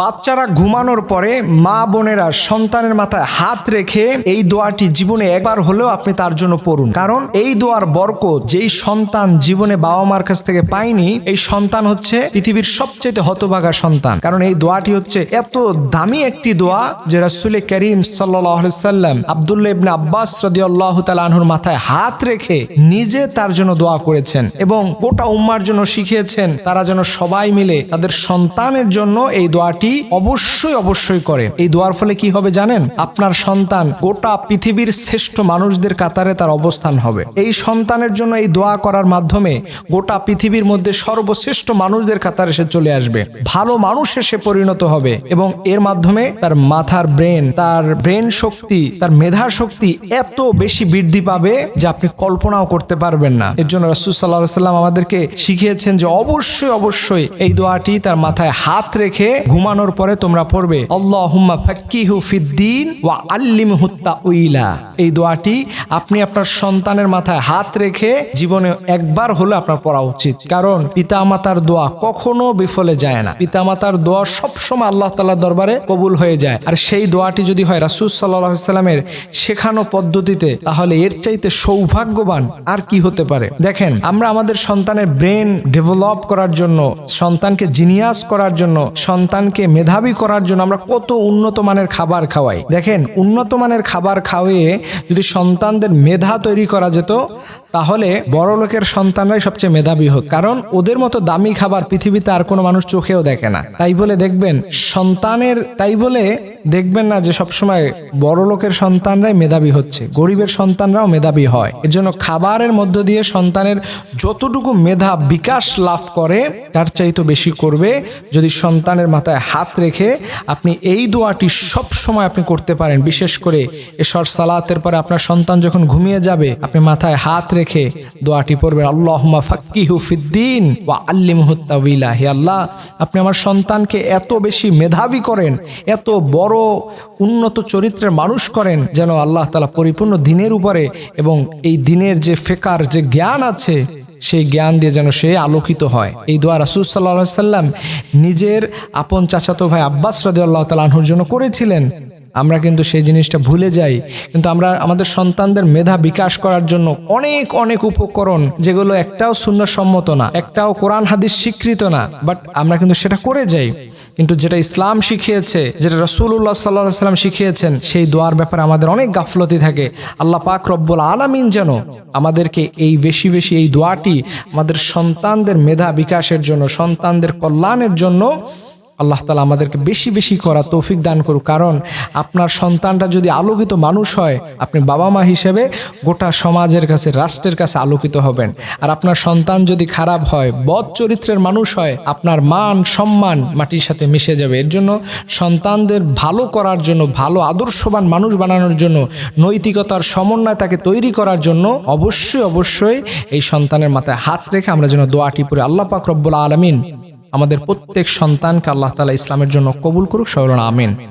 বাচ্চারা ঘুমানোর পরে মা বোনেরা সন্তানের মাথায় হাত রেখে এই দোয়াটি জীবনে একবার হলেও আপনি তার জন্য পড়ুন। কারণ এই দোয়ার বরকত যেই সন্তান জীবনে বাবা মার কাছ থেকে পায়নি, এই সন্তান হচ্ছে পৃথিবীর সবচেয়ে হতভাগা সন্তান। কারণ এই দোয়াটি হচ্ছে এত দামি একটি দোয়া যে রাসুল করিম সাল্লাম আবদুল্লাহ ইবনে আব্বাস রদিয়াল্লাহ তালাহুর মাথায় হাত রেখে নিজে তার জন্য দোয়া করেছেন এবং গোটা উম্মার জন্য শিখিয়েছেন, তারা যেন সবাই মিলে তাদের সন্তানের জন্য এই দোয়াটি অবশ্যই অবশ্যই করে। এই দোয়ার ফলে কি হবে জানেন? আপনার সন্তান গোটা পৃথিবীর শ্রেষ্ঠ মানুষদের কাতারে তার অবস্থান হবে। এই সন্তানের জন্য এই দোয়া করার মাধ্যমে গোটা পৃথিবীর মধ্যে সর্বশ্রেষ্ঠ মানুষদের কাতারে সে চলে আসবে। ভালো মানুষে সে পরিণত হবে এবং এর মাধ্যমে তার মাথার ব্রেন, তার ব্রেন শক্তি, তার মেধা শক্তি এত বেশি বৃদ্ধি পাবে যে আপনি কল্পনাও করতে পারবেন না। এর জন্য রাসুল সাল্লাহ সাল্লাম আমাদেরকে শিখিয়েছেন যে অবশ্যই অবশ্যই এই দোয়াটি তার মাথায় হাত রেখে ঘুমানোর পরে তোমরা পড়বে তাউইলা এই দোয়াটি আপনি আপনার সন্তানের মাথায় হাত রেখে জীবনে একবার হলে আপনার পড়া উচিত। কারণ পিতামাতার দোয়া কখনো বিফলে যায় না। পিতামাতার দোয়া সবসময় আল্লাহ তাআলার দরবারে কবুল হয়ে যায়। আর সেই দোয়াটি যদি হয় রাসূল সাল্লামের শেখানো পদ্ধতিতে, তাহলে এর চাইতে সৌভাগ্যবান আর কি হতে পারে? দেখেন, আমরা আমাদের সন্তানের ব্রেন ডেভেলপ করার জন্য, সন্তানকে জিনিয়াস করার জন্য, সন্তানকে মেধাবী করার জন্য আমরা কত উন্নত মানের খাবার খাওয়াই। দেখেন, উন্নত মানের খাবার খাওয়িয়ে যদি সন্তানদের মেধা তৈরি করা যেত, তাহলে বড় লোকের সন্তানরাই সবচেয়ে মেধাবী হোক কারণ ওদের মতো দামি খাবার পৃথিবীতে আর কোনো মানুষ চোখেও দেখে না। তাই বলে দেখবেন, সন্তানের, তাই বলে দেখবেন না যে সবসময় বড় লোকের সন্তানরাই মেধাবী হচ্ছে, গরিবের সন্তানরাও মেধাবী হয়। এর জন্য খাবারের মধ্য দিয়ে সন্তানের যতটুকু মেধা বিকাশ লাভ করে, তার চাইতে বেশি করবে যদি সন্তানের মাথায় হাত রেখে আপনি এই দোয়াটি সব সময় আপনি করতে পারেন, বিশেষ করে এসর সালাতের পরে আপনার সন্তান যখন ঘুমিয়ে যাবে, আপনি মাথায় হাত রেখে দোয়াটি পড়বেন, আল্লাহুম্মা ফাক্কিহু ফিদ্দিন বা আল্লিমহু তাওয়িলা। হে আল্লাহ, আপনি আমার সন্তানকে এত বেশি মেধাবী করেন, এত বড় উন্নত চরিত্রের মানুষ করেন, যেন আল্লাহ তালা পরিপূর্ণ দিনের উপরে এবং এই দিনের যে ফেকার, যে জ্ঞান আছে সেই জ্ঞান দিয়ে যেন সে আলোকিত হয়। এই দোয়া রাসুল সাল্লাহ সাল্লাম নিজের আপন চাচাতো ভাই আব্বাস রাজি আল্লাহ তালাহুর জন্য করেছিলেন। আমরা কিন্তু সেই জিনিসটা ভুলে যাই। কিন্তু আমরা আমাদের সন্তানদের মেধা বিকাশ করার জন্য অনেক অনেক উপকরণ, যেগুলো একটাও সম্মত না, একটাও কোরআন, হাদিস স্বীকৃত না। বাট আমরা কিন্তু সেটা করে যাই। কিন্তু যেটা ইসলাম শিখিয়েছে, যেটা রসুল্লাহ সাল্লাহ সাল্লাম শিখিয়েছেন, সেই দোয়ার ব্যাপারে আমাদের অনেক গাফলতি থাকে। আল্লাহ পাক রব্বুল আলামিন যেন আমাদেরকে এই বেশি বেশি এই দোয়াটি আমাদের সন্তানদের মেধা বিকাশের জন্য, সন্তানদের কল্যাণের জন্য আল্লাহ তালা আমাদেরকে বেশি বেশি করা তৌফিক দান করুক। কারণ আপনার সন্তানটা যদি আলোকিত মানুষ হয়, আপনি বাবা মা হিসেবে গোটা সমাজের কাছে, রাষ্ট্রের কাছে আলোকিত হবেন। আর আপনার সন্তান যদি খারাপ হয়, বদ চরিত্রের মানুষ হয়, আপনার মান সম্মান মাটির সাথে মিশে যাবে। এর জন্য সন্তানদের ভালো করার জন্য, ভালো আদর্শবান মানুষ বানানোর জন্য, নৈতিকতার সমন্বয় তাকে তৈরি করার জন্য অবশ্যই অবশ্যই এই সন্তানের মাথায় হাত রেখে আমরা যেন দোয়াটি পড়ে। আল্লাহ পাক রব্বুল আলমিন আমাদের প্রত্যেক সন্তানকে আল্লাহ তালা ইসলামের জন্য কবুল করুক সরল আমিন।